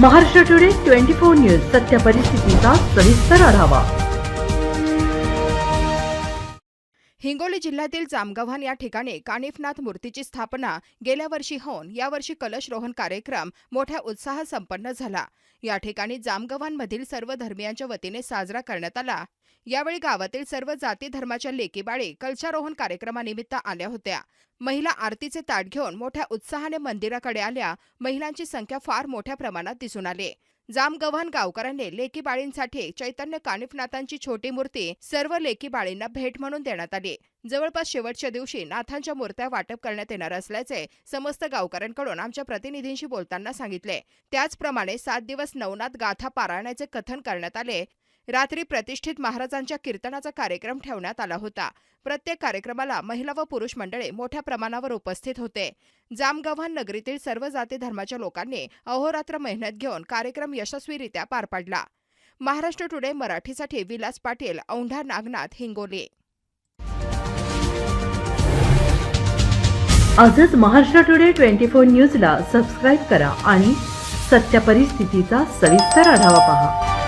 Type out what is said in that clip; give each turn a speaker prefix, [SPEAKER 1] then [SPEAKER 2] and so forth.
[SPEAKER 1] Maharashtra today twenty four news सत्य परिस्थितीचा सविस्तर आढावा.
[SPEAKER 2] हिंगोली जिल्ह्यातील जामगव्हाण या ठिकाणी कानिफनाथ मूर्तीची स्थापना गेल्या वर्षी होऊन यावर्षी कलशरोहण कार्यक्रम मोठ्या उत्साहात संपन्न झाला. या ठिकाणी जामगव्हाणमधील सर्व धर्मियांच्या वतीने साजरा करण्यात आला. यावेळी गावातील सर्व जाती धर्माच्या लेकीबाळी कलशारोहण कार्यक्रमानिमित्त आल्या होत्या. महिला आरतीचे ताट घेऊन मोठ्या उत्साहाने मंदिराकडे आल्या महिलांची संख्या फार मोठ्या प्रमाणात दिसून आली. जामगव्हाण गावकऱ्यांनी लेकी बाळींसाठी चैतन्य कानिफनाथांची छोटी मूर्ती सर्व लेकी बाळींना भेट म्हणून देण्यात आली. जवळपास शेवटच्या दिवशी नाथांच्या मूर्त्या वाटप करण्यात येणार असल्याचे समस्त गावकऱ्यांकडून आमच्या प्रतिनिधींशी बोलताना सांगितले. त्याचप्रमाणे सात दिवस नवनाथ गाथा पारायणाचे कथन करण्यात आले. रात्री प्रतिष्ठित महाराजांच्या कीर्तनाचा कार्यक्रम ठेवण्यात आला होता. प्रत्येक कार्यक्रमाला महिला व पुरुष मंडळे मोठ्या प्रमाणावर उपस्थित होते. जामगव्हाण नगरीतील सर्व जाती धर्माच्या लोकांनी अहोरात्र मेहनत घेऊन कार्यक्रम यशस्वीरित्या पार पाडला. महाराष्ट्र टुडे मराठीसाठी विलास पाटील औंढा नागनाथ हिंगोली.
[SPEAKER 1] आजच महाराष्ट्र टुडे ट्वेंटी फोर न्यूजला सबस्क्राईब करा आणि सत्य परिस्थितीचा सविस्तर आढावा पहा.